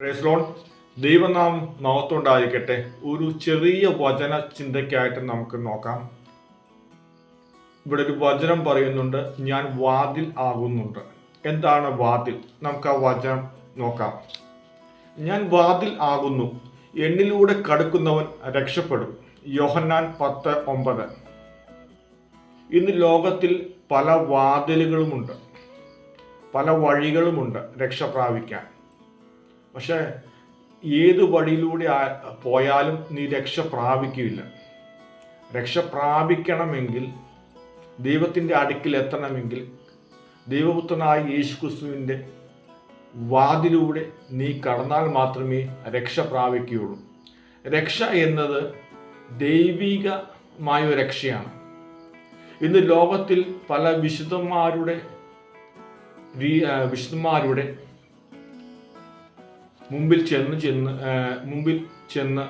പ്രേസ്ലോൺ ദൈവനാം മഹത്വമുണ്ടായിരിക്കട്ടെ. ഒരു ചെറിയ വചന ചിന്തയ്ക്കായിട്ട് നമുക്ക് നോക്കാം. ഇവിടെ ഒരു വചനം പറയുന്നുണ്ട് ഞാൻ വാതിൽ ആകുന്നുണ്ട്. എന്താണ് വാതിൽ? നമുക്ക് ആ വചനം നോക്കാം. ഞാൻ വാതിൽ ആകുന്നു എന്നിലൂടെ കടക്കുന്നവൻ രക്ഷപ്പെടും. യോഹന്നാൻ പത്ത് ഒമ്പത്. ഇന്ന് ലോകത്തിൽ പല വാതിലുകളുമുണ്ട് പല വഴികളുമുണ്ട് രക്ഷ പ്രാപിക്കാൻ പക്ഷേ ഏത് വഴിയിലൂടെ പോയാലും നീ രക്ഷ പ്രാപിക്കില്ല രക്ഷ പ്രാപിക്കണമെങ്കിൽ ദൈവത്തിന്റെ അടുക്കിൽ എത്തണമെങ്കിൽ ദൈവപുത്രനായ യേശു ക്രിസ്തുവിന്റെ വാതിലൂടെ നീ കടന്നാൽ മാത്രമേ രക്ഷ പ്രാപിക്കുകയുള്ളൂ. രക്ഷ എന്നത് ദൈവികമായ രക്ഷയാണ്. ഇന്ന് ലോകത്തിൽ പല വിശുദ്ധന്മാരുടെ വിശുദ്ധന്മാരുടെ മുമ്പിൽ ചെന്ന് ചെന്ന് മുമ്പിൽ ചെന്ന്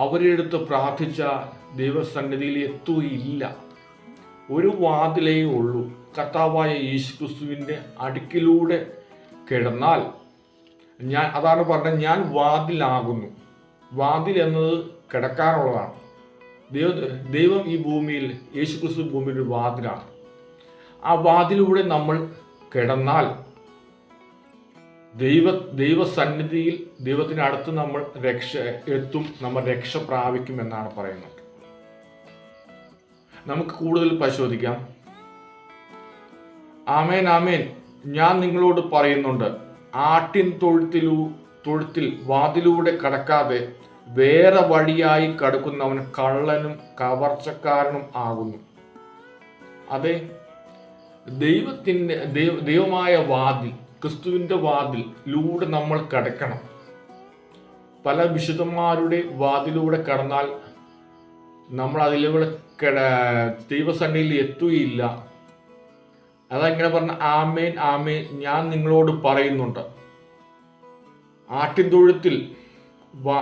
അവരുടെ അടുത്ത് പ്രാർത്ഥിച്ച ദൈവസന്നിധിയിൽ എത്തുകയില്ല. ഒരു വാതിലേ ഉള്ളൂ. കർത്താവായ യേശുക്രിസ്തുവിന്റെ അടുക്കിലൂടെ കിടന്നാൽ ഞാൻ അതാണ് പറഞ്ഞത് ഞാൻ വാതിലാകുന്നു. വാതിൽ എന്നത് കിടക്കാനുള്ളതാണ്. ദൈവ ദൈവം ഈ ഭൂമിയിൽ യേശുക്രിസ്തു ഭൂമിയിൽ ഒരു വാതിലാണ്. ആ വാതിലൂടെ നമ്മൾ കിടന്നാൽ ദൈവ ദൈവസന്നിധിയിൽ ദൈവത്തിനടുത്ത് നമ്മൾ രക്ഷ എത്തും നമ്മൾ രക്ഷ പ്രാപിക്കും എന്നാണ് പറയുന്നത്. നമുക്ക് കൂടുതൽ പരിശോധിക്കാം. ആമേൻ ആമേൻ. ഞാൻ നിങ്ങളോട് പറയുന്നുണ്ട് ആട്ടിൻ തൊഴുത്തിലൂ തൊഴുത്തിൽ വാതിലൂടെ കടക്കാതെ വേറെ വഴിയായി കടക്കുന്നവൻ കള്ളനും കവർച്ചക്കാരനും ആകുന്നു. അതെ ദൈവത്തിന്റെ ദൈവ ദൈവമായ വാതിൽ ക്രിസ്തുവിന്റെ വാതിലൂടെ നമ്മൾ കടക്കണം. പല വിശുദ്ധന്മാരുടെ വാതിലൂടെ കടന്നാൽ നമ്മൾ അതിലൂടെ കട ദൈവസന്നിധിയിൽ എത്തുകയില്ല. അതങ്ങനെ പറഞ്ഞ ആമേൻ ആമേൻ ഞാൻ നിങ്ങളോട് പറയുന്നുണ്ട്. ആട്ടിൻതോഴത്തിൽ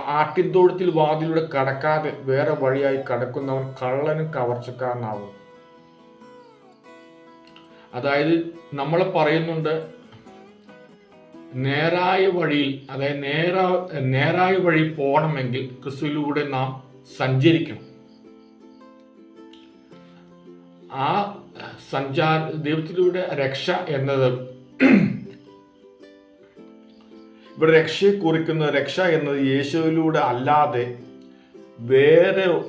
ആട്ടിൻതൊഴുത്തിൽ വാതിലൂടെ കടക്കാതെ വേറെ വഴിയായി കടക്കുന്നവൻ കള്ളനും കവർച്ചക്കാരനാവും. അതായത് നമ്മൾ പറയുന്നുണ്ട് നേരായ വഴിയിൽ അതായത് നേര നേരായ വഴി പോകണമെങ്കിൽ ക്രിസ്തുവിലൂടെ നാം സഞ്ചരിക്കണം. ആ സഞ്ചാര ദൈവത്തിലൂടെ രക്ഷ എന്നത് ഇവിടെ രക്ഷയെ കുറിക്കുന്ന രക്ഷ എന്നത് യേശുവിലൂടെ അല്ലാതെ വേറെ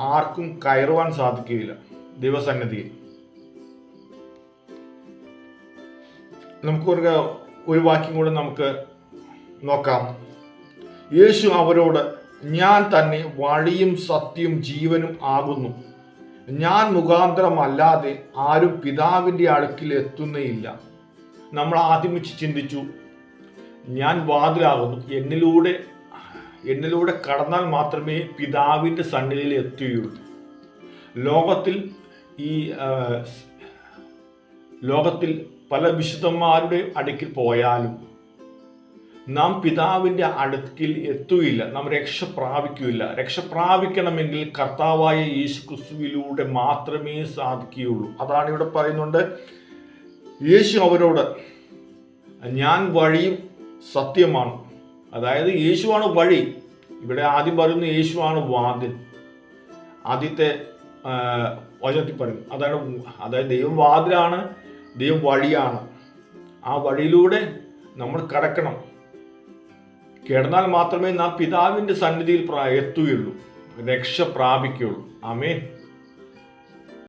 ആർക്കും കയറുവാൻ സാധിക്കുകയില്ല ദൈവസന്നിധിയിൽ. നമുക്ക് വാക്യം കൂടെ നമുക്ക് നോക്കാം. യേശു അവരോട് ഞാൻ തന്നെ വഴിയും സത്യവും ജീവനും ആകുന്നു. ഞാൻ മുഖാന്തരമല്ലാതെ ആരും പിതാവിന്റെ അടുക്കിൽ എത്തുന്നേയില്ല. നമ്മൾ ആദ്യമിച്ച് ചിന്തിച്ചു ഞാൻ വാതിലാകുന്നു. എന്നിലൂടെ എന്നിലൂടെ കടന്നാൽ മാത്രമേ പിതാവിന്റെ സന്നിധിയിൽ എത്തുകയുള്ളൂ. ലോകത്തിൽ ഈ ലോകത്തിൽ പല വിശുദ്ധന്മാരുടെ അടുക്കിൽ പോയാലും നാം പിതാവിന്റെ അടുക്കിൽ എത്തുകയില്ല നാം രക്ഷ പ്രാപിക്കുകയില്ല. രക്ഷ പ്രാപിക്കണമെങ്കിൽ കർത്താവായ യേശു ക്രിസ്തുവിലൂടെ മാത്രമേ സാധിക്കുകയുള്ളൂ. അതാണ് ഇവിടെ പറയുന്നുണ്ട്. യേശു അവരോട് ഞാൻ വഴിയും സത്യമാണ്. അതായത് യേശുവാണ് വഴി. ഇവിടെ ആദ്യം പറയുന്ന യേശുവാണ് വാതിൽ. ആദ്യത്തെ വചനത്തിൽ പറയും അതാണ് അതായത് ദൈവം വാതിലാണ് ദൈവം വഴിയാണ്. ആ വഴിയിലൂടെ നമ്മൾ കടക്കണം. കിടന്നാൽ മാത്രമേ നാം പിതാവിന്റെ സന്നിധിയിൽ എത്തുകയുള്ളൂ. രക്ഷ പ്രാപിക്കുകയുള്ളൂ. ആമേൻ.